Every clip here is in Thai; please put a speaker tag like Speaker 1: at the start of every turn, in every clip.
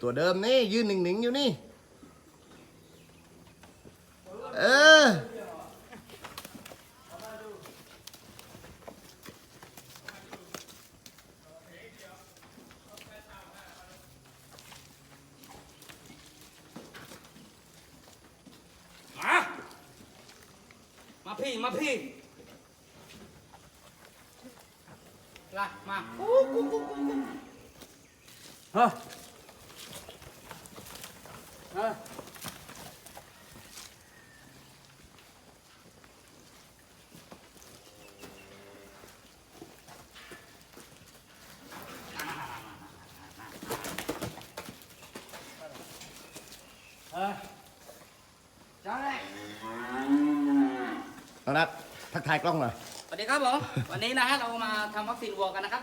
Speaker 1: ตัวเดิมนี่ ยืนหนึ่งๆอยู่นี่ เออ
Speaker 2: มา มาพี่ มาพี่ลามากุ๊กกุ๊กกุ๊กกุ๊กกุ๊กเฮ้ยเฮ้ยเฮ้ย จ้าเลย
Speaker 1: น้องนัททักทายกล้องหน่อย
Speaker 2: สวัสดีครับผม วันนี้นะฮะเรามาทำวัคซีนวัวกันนะครับ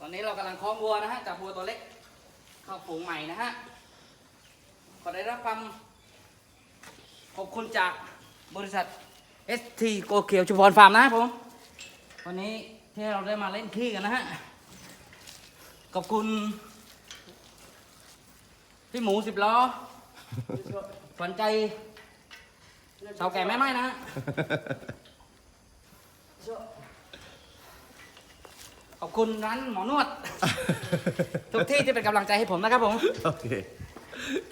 Speaker 2: ตอนนี้เรากำลังคล้องวัวนะฮะจับวัวตัวเล็กเข้าฝูงใหม่นะฮะขอได้รับความขอบคุณจากบริษัท ST โกเกียวชุมพรฟาร์มนะครับผม วันนี้ที่เราได้มาเล่นขี้กันนะฮะ ขอบคุณ พี่หมูสิบล้อขวัญใจชาวแก่แม่ไม้นะฮะขอบคุณร้านหมอนวด ทุกที่ที่เป็นกำลังใจให้ผมนะครับผม
Speaker 1: โอเค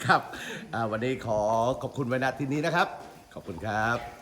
Speaker 1: ครับอ่าวันนี้ขอขอบคุณไว้ณที่นี้นะครับ ขอบคุณครับ